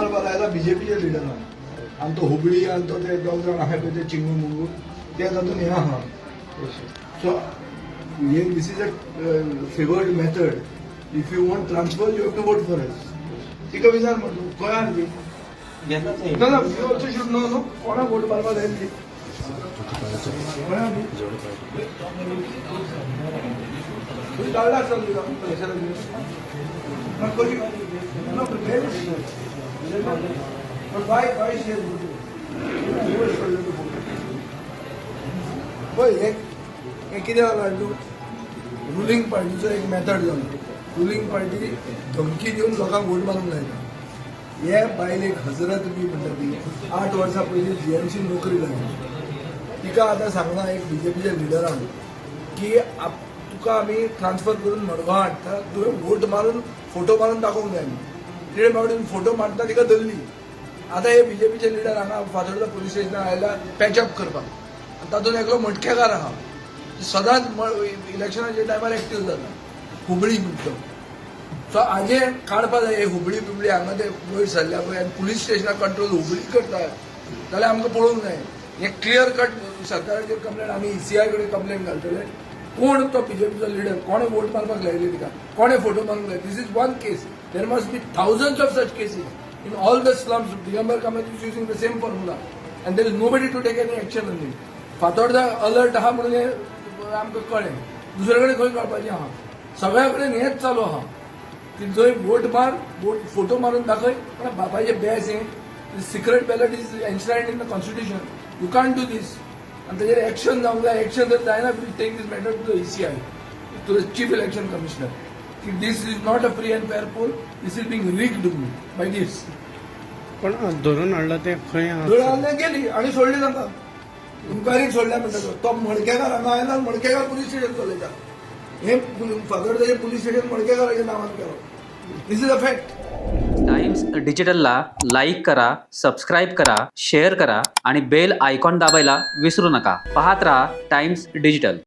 बीजेपीचे leader आहा तो हुबळी आनी तो ते दोग जाण आहा ते चिंगू मुंगू ते तातूंत हे आहा सो हे this is a favoured method if you want transfer you have to vote for S तिका विचार म्हणतो. गोंयान बी ना ना you also should know no कोणाक वोट मारपाक जाय ती तुम्ही काढला कोणी no, but? But why, why she has पळय हे हे कितें जालां रुलींग पार्टीचो एक मेथड जालो रुलींग पार्टी धमकी दिवन लोकांक वोट मारूंक लायता हे बायलेक हजरत बी म्हणटा ती आठ वर्सां पयलीं सी नोकरी लागली तिका आतां सांगना एक बी जे पीच्या लिडरान की आप- तुका आमी ट्रान्सफर करून मडगांव हाडटा तुवें वोट मारून फोटो मारून दाखोवंक जाय तिणे बावडीन फोटो मारता तिका धरली आतां हे बीजेपीचे लिडर हांगा फातोडा पुलीस स्टेशनार आयला पॅचअप करपाक तातूंत एकलो मटकेकार आहा सदांच इलेक्शनाच्या टायमार एक्टीव जाता हुबळी म्हणटा तो सो हाजे काडपा जाय हे हुबळी बिबळी हांगा ते वयर सरल्या पळय आनी पुलीस स्टेशनाक कंट्रोल हुबळी करता जाल्यार आमकां पळोवंक जाय हे क्लियर कट सरकाराचेर कंप्लेन आमी इसीआय कडेन कंप्लेन घालतले कोण तो बीजेपीचो लिडर कोणे वोट मारपाक लायले तिका कोणे फोटो मारूंक लाय this is one case There must be thousands of such cases in all the slums Digambar Kamat is using the same formula. And there is nobody to to any any action it. फातोडचा alert आहा म्हणून हे आमकां कळ्ळें दुसरे कडेन खंय कळपाचें आहा सगळ्या कडेन हेंच चालू आहा की जंय वोट मार वोट फोटो मारून दाखय पण बापायचें बॅस हें secret ballot is enshrined in the constitution you can't do this आनी तेजेर एक्शन जावंक जाय एक्शन जर जायना will take this matter to the ECI to the chief election commissioner this is not a free and fair poll this is being rigged by this पण धरून हाडला ते खंय? धुळ्याने गेली आणि सोडली तांकां इन्क्वायरीक सोडल्या म्हणटा तो मडकेकार हांगा आयला मडकेकार पुलीस स्टेशन चलयता हे फादरचे पुलीस स्टेशन मडकेकाराच्या नांवान केलो. This is a fact Times डिजिटलला like करा सबस्क्राईब करा शेअर करा आणि बेल आयकॉन दाबायला विसरू नका. पाहत रहा टाइम्स डिजिटल